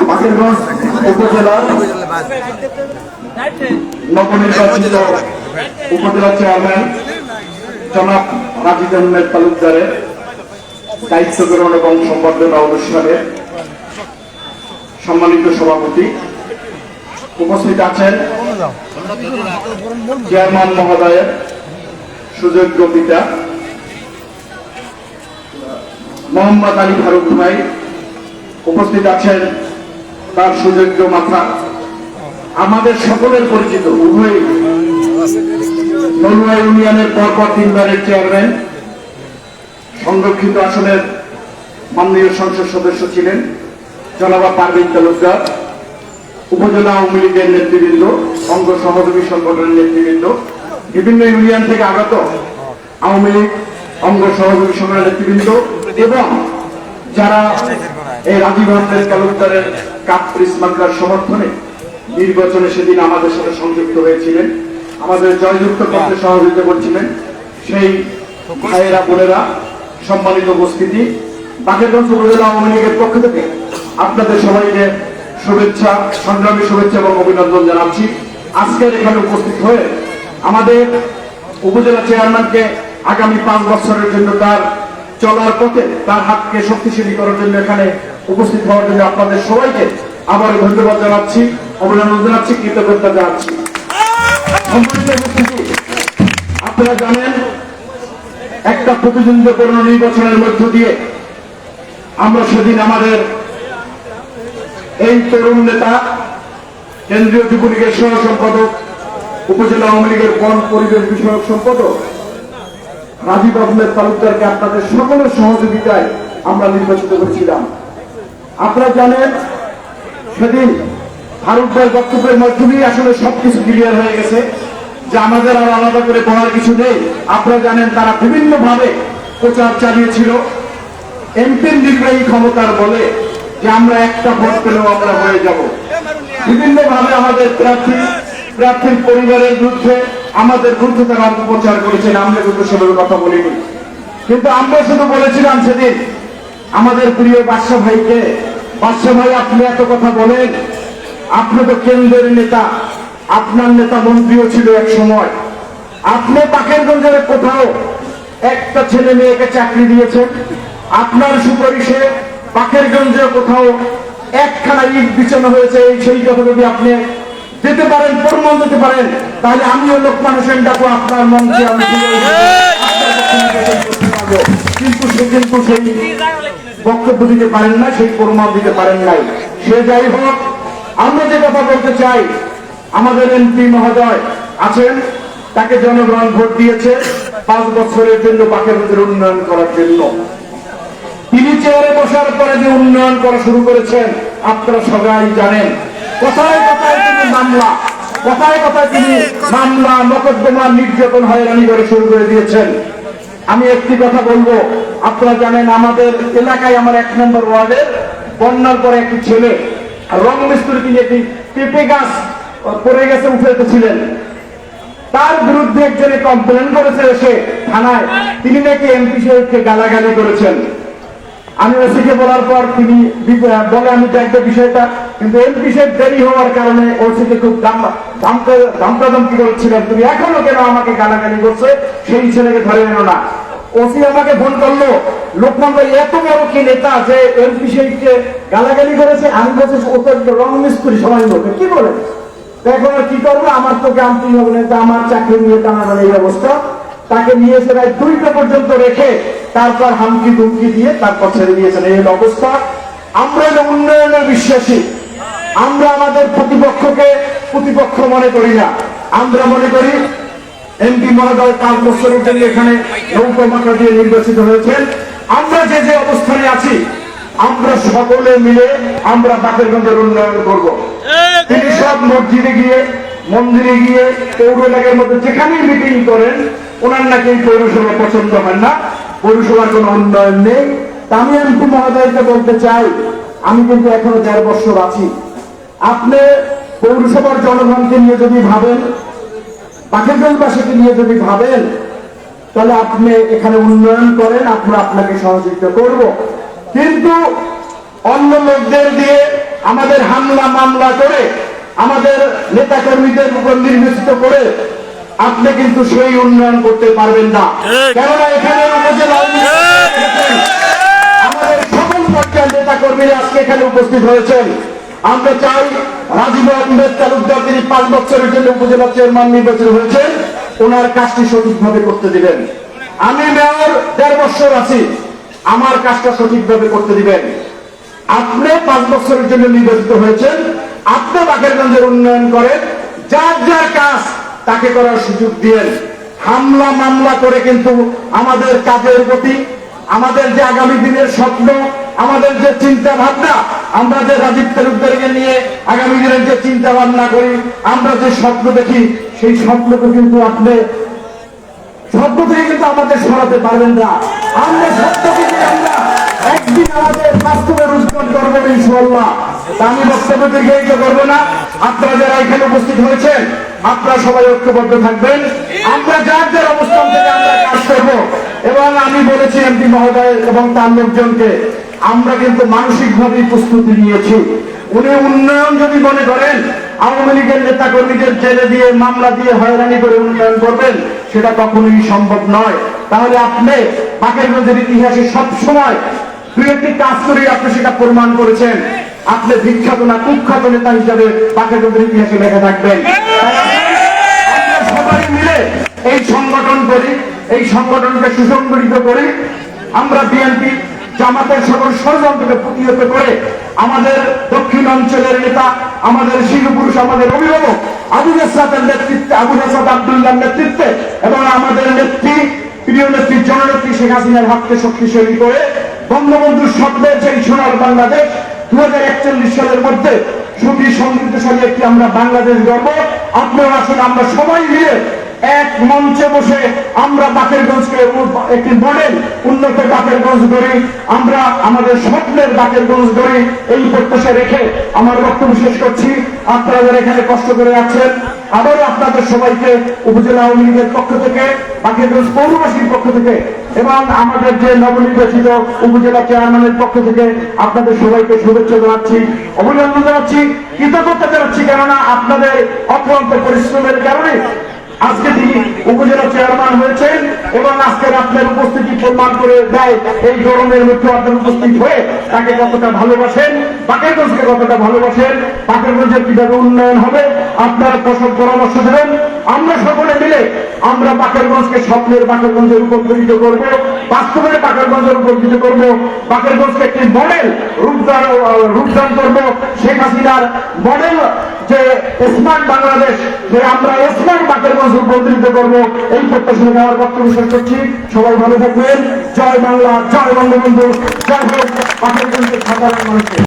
বাকেরগঞ্জ উপজেলার নবনির্বাচিত উপজেলা চেয়ারম্যান জনাব রাজিদ আহমেদ তালুকদারের দায়িত্ব গ্রহণ এবং সম্বর্ধনা অনুষ্ঠানে সম্মানিত সভাপতি উপস্থিত আছেন চেয়ারম্যান মহোদয়ের সুযোগ্য পিতা মোহাম্মদ আলী ফারুক ভাই। উপস্থিত আছেন তার সুযোগ্য মাথা। আমাদের সকলের পরিচিত উভয় নলুয়া ইউনিয়নের পরপর তিনবারের চেয়ারম্যান। সংরক্ষিত আসনের মাননীয় সংসদ সদস্য ছিলেন জনাবা পারভিন তালুকদার, উপজেলা আওয়ামী লীগের নেতৃবৃন্দ, অঙ্গ সহযোগী সংগঠনের নেতৃবৃন্দ, বিভিন্ন ইউনিয়ন থেকে আগত আওয়ামী লীগ, অঙ্গ সহযোগী সংগঠনের নেতৃবৃন্দ এবং যারা এই রাজীব আহমেদ তালুকদারের কাপ প্রিসমার্কার সমর্থনে নির্বাচনে সেদিন আমাদের সাথে সংযুক্ত হয়েছিলেন। আমাদের জয়যুক্ত করতে সহযোগিতা করছিলেন সেই ভাইয়েরা, বোনেরা, সম্মানিত উপস্থিতি। বাকেরগঞ্জ উপজেলা আওয়ামী লীগের পক্ষ থেকে আপনাদের সবাইকে শুভেচ্ছা, সংগ্রামী শুভেচ্ছা এবং অভিনন্দন জানাচ্ছি। আজকের এখানে উপস্থিত হয়ে আমাদের উপজেলা চেয়ারম্যানকে আগামী পাঁচ বছরের জন্য তার চলার পথে তার হাতকে শক্তিশালী করার জন্য এখানে উপস্থিত হওয়ার জন্য আপনাদের সবাইকে আবার ধন্যবাদ জানাচ্ছি, অভিনন্দন জানাচ্ছি, কৃতজ্ঞতা জানাচ্ছি। আপনারা জানেন, একটা প্রতিদ্বন্দ্বিপূর্ণ নির্বাচনের মধ্য দিয়ে আমরা সেদিন আমাদের এই তরুণ নেতা, কেন্দ্রীয় যুবলীগের সহ সম্পাদক, উপজেলা আওয়ামী লীগের বন পরিবেশ বিষয়ক সম্পাদক, রাজীব আহমেদ তালুকদারকে আপনাদের সকলের সহযোগিতায় আমরা নির্বাচিত করেছিলাম আপনারা জানেন, সেদিন ফারুক ভাই বক্তব্যের মাধ্যমেই আসলে সবকিছু ক্লিয়ার হয়ে গেছে। যে আমাদের আর আলাদা করে বলার কিছু নেই। আপনারা জানেন, তারা বিভিন্ন ভাবে প্রচার চালিয়েছিল। এমপির নির্বাহী ক্ষমতার বলে যে আমরা একটা ভোট পেলেও আমরা হয়ে যাব। বিভিন্ন ভাবে আমাদের প্রার্থী, প্রার্থীর পরিবারের বিরুদ্ধে আমাদের বিরুদ্ধে তারা অপপ্রচার করেছেন। আমরা কিন্তু সেভাবে কথা বলিনি। কিন্তু আমরা শুধু বলেছিলাম সেদিন আমাদের প্রিয় বাদশা ভাইকে বাদশা ভাই আপনি এত কথা বলেন। আপনি তো কেন্দ্রের নেতা আপনার নেতা মন্ত্রীও ছিল এক সময়। আপনি পাকেরগঞ্জের কোথাও একটা ছেলে মেয়েকে চাকরি দিয়েছেন আপনার সুপারিশে পাকেরগঞ্জে কোথাও একখানা ইট বিছানো হয়েছে এই সেই কথা যদি আপনি যেতে পারেন প্রমাণ দিতে পারেন তাহলে আমিও লোকমান হোসেন ডাকু আপনার মঞ্চে আমি। কিন্তু সে কিন্তু সেই বক্তব্য দিতে পারেন না, সেই প্রমাণ দিতে পারেন নাই। সে যাই হোক, আমরা যে কথা বলতে চাই, আমাদের এমপি মহোদয় আছেন, তাকে জনগণ ভোট দিয়েছে পাঁচ বছরের জন্য বাকের উন্নয়ন করার জন্য। তিনি চেয়ারে বসার পরে যে উন্নয়ন করা শুরু করেছেন, আপনারা সবাই জানেন। কথায় কথায় তিনি মামলা, কথায় কথায় তিনি মামলা, মকদ্দমা, নির্যাতন, হয়রানি করে শুরু করে দিয়েছেন। আমি একটি কথা বলব। আপনারা জানেন, আমাদের এলাকায় আমার এক নম্বর ওয়ার্ডের বন্যার পরে একটি ছেলে, রং মিস্ত্রি তিনি পেঁপে গাছ পড়ে গেছে উঠেছিলেন তার বিরুদ্ধে একজনে কমপ্লেন করেছে এসে থানায়। তিনি নাকি এমপি সাহেবকে গালাগালি করেছেন। আমি ওসিকে বলার পর তিনি বলে, আমি দেখব বিষয়টা কিন্তু এমপি সাহেব দেরি হওয়ার কারণে ওসিকে খুব দামকাদমকি করেছিলেন। তুমি এখনও কেন আমাকে গালাগালি করছে? সেই ছেলেকে ধরে এনো না। ওসি আমাকে ফোন করল। লোকমান ভাই এত বড় কি নেতা যে এমপি সাহেবকে গালাগালি করেছে? আমি বলছি, ও তো রং মিস্ত্রি, সবাই লোকে কি বলে? এখন আর কি করব? আমার তো জানতেই হবে না। আমার চাকরি নিয়ে টানাটানি এই অবস্থা। তাকে নিয়ে এসে রাত দুইটা পর্যন্ত রেখে তারপর হামকি দুমকি দিয়ে তারপর ছেড়ে দিয়েছেন। এই অবস্থা। আমরা উন্নয়নের বিশ্বাসী আমরা আমাদের প্রতিপক্ষকে প্রতিপক্ষ মনে করি না। আমরা মনে করি এমপি মহোদয় বছরের জন্য এখানে নৌকা দিয়ে নির্বাচিত হয়েছেন। আমরা যে যে অবস্থানে আছি, আমরা সকলে মিলে আমরা বাকেরগঞ্জের উন্নয়ন করব। তিনি সব মসজিদে গিয়ে, মন্দিরে গিয়ে পৌর এলাকার মধ্যে যেখানেই মিটিং করেন, ওনার নাকি এই পৌরসভা পছন্দ হয় না। পৌরসভার কোনো উন্নয়ন নেই। আমি এমপি মহোদয়কে বলতে চাই, আমি কিন্তু এখনও দেড় বছর আছি। আপনি পৌরসভার জনগণকে নিয়ে যদি ভাবেন পাখিগঞ্জবাসীকে নিয়ে যদি ভাবেন তাহলে আপনি এখানে উন্নয়ন করেন আমরা আপনাকে সহযোগিতা করব। কিন্তু অন্য লোকদের দিয়ে আমাদের হামলা মামলা করে আমাদের নেতা কর্মীদের উপর নির্বাচিত করে আপনি কিন্তু সেই উন্নয়ন করতে পারবেন না। কেননা এখানে উপজেলা আমাদের সকল পর্যায়ের নেতা কর্মীরা আজকে এখানে উপস্থিত হয়েছেন। আমরা চাই রাজীব আহমেদ তালুকদার তিনি পাঁচ বছরের জন্য উপজেলা চেয়ারম্যান নির্বাচিত হয়েছেন, ওনার কাজটি সঠিকভাবে করতে দিবেন। আমি মেয়র দেড় বছর আছি, আমার কাজটা সঠিকভাবে করতে দিবেন। আপনি পাঁচ বছরের জন্য নির্বাচিত হয়েছেন, আপনি বাকেরগঞ্জের উন্নয়ন করেন, যার যার কাজ তাকে করার সুযোগ দিয়েন। হামলা মামলা করে কিন্তু আমাদের কাজের গতি আমাদের যে আগামী দিনের স্বপ্ন, আমাদের যে চিন্তা ভাবনা আমরা যে রাজীব তালুকদারকে নিয়ে আগামী দিনের যে চিন্তা ভাবনা করি, আমরা যে স্বপ্ন দেখি, সেই স্বপ্নকে কিন্তু আপনি, স্বপ্ন থেকে কিন্তু আমাদের সরাতে পারবেন না। আমরা আমরা একদিন আমাদের বাস্তবে রূপান্তর করব ইনশাল্লাহ আমি বক্তব্য দীর্ঘায়িত করব না। আপনারা যারা এখানে উপস্থিত হয়েছেন, আপনারা সবাই ঐক্যবদ্ধ থাকবেন। আমরা যার যার অবস্থান থেকে আমরা কাজ করব। এবং আমি বলেছি এমপি মহোদয় এবং তার লোকজনকে, আমরা কিন্তু মানসিকভাবে প্রস্তুতি নিয়েছি। উনি উন্নয়ন যদি মনে করেন, আওয়ামী লীগের নেতা কর্মীদের জেলে দিয়ে, মামলা দিয়ে হয়রানি করে উন্নয়ন করবেন, সেটা কখনোই সম্ভব নয়। তাহলে আপনি বাকেরগঞ্জের ইতিহাসে সব সময় দুই একটি কাজ করে আপনি সেটা প্রমাণ করেছেন। আপনি বিখ্যাত না কুখ্যাত নেতা হিসাবে বাকেরগঞ্জের ইতিহাসে লেখা থাকবেন। সবাই মিলে এই সংগঠন করি। এই সংগঠনকে সুসংগঠিত করি আমরা বিএনপি জামাতের সকল ষড়যন্ত্রকে প্রতিহত করে আমাদের দক্ষিণ অঞ্চলের নেতা, আমাদের শিশু পুরুষ, আমাদের অভিভাবক আবু হাসাদের নেতৃত্বে, আবু হাসাদ আবদুল্লাহ নেতৃত্বে এবং আমাদের নেত্রী, প্রিয় নেত্রী, জননেত্রী শেখ হাসিনার হাতকে শক্তিশালী করে বঙ্গবন্ধুর স্বপ্নের সেই সোনার বাংলাদেশ দু হাজার একচল্লিশ সালের মধ্যে সুখী সমৃদ্ধশালী একটি আমরা বাংলাদেশ গর্ব আপনারা আসলে আমরা সবাই মিলে এক মঞ্চে বসে আমরা বাকেরগঞ্জকে একটি মডেল উন্নত বাকেরগঞ্জ গড়ি আমরা আমাদের স্বপ্নের বাকেরগঞ্জ গড়ি এই প্রত্যাশা রেখে আমার বক্তব্য শেষ করছি। আপনারা এখানে কষ্ট করে আছেন, আবারও আপনাদের সবাইকে উপজেলা আওয়ামী লীগের পক্ষ থেকে বাকেরগঞ্জ পৌরবাসীর পক্ষ থেকে এবং আমাদের যে নবনির্বাচিত উপজেলা চেয়ারম্যানের পক্ষ থেকে আপনাদের সবাইকে শুভেচ্ছা জানাচ্ছি, অভিনন্দন জানাচ্ছি, কৃতজ্ঞতা জানাচ্ছি। কেননা আপনাদের অক্লান্ত পরিশ্রমের কারণে আজকে তিনি উপজেলা চেয়ারম্যান হয়েছেন এবং আজকের আপনার উপস্থিতি প্রমাণ করে দেয় এই গরমের মধ্যে আপনার উপস্থিত হয়ে তাকে কতটা ভালোবাসেন, বাকেরগঞ্জকে কতটা ভালোবাসেন বাকেরগঞ্জের কীভাবে উন্নয়ন হবে, আপনারা কসব পরামর্শ দেবেন। আমরা সকলে মিলে আমরা বাকেরগঞ্জকে স্বপ্নের বাকেরগঞ্জে রূপান্তরিত করব, বাস্তবের বাকেরগঞ্জে রূপান্তরিত করব, বাকেরগঞ্জকে একটি মডেল রূপদান রূপদান করব। শেখ হাসিনার মডেল যে স্মার্ট বাংলাদেশ, যে আমরা স্মার্ট বাকেরগঞ্জ রূপান্তরিত করব, এই প্রত্যাশা নিয়ে আমার বক্তব্য শেষ করছি। সবাই ভালো থাকবেন। জয় বাংলা, জয় বঙ্গবন্ধু। জয় হোক। বাকেরগঞ্জের মানুষের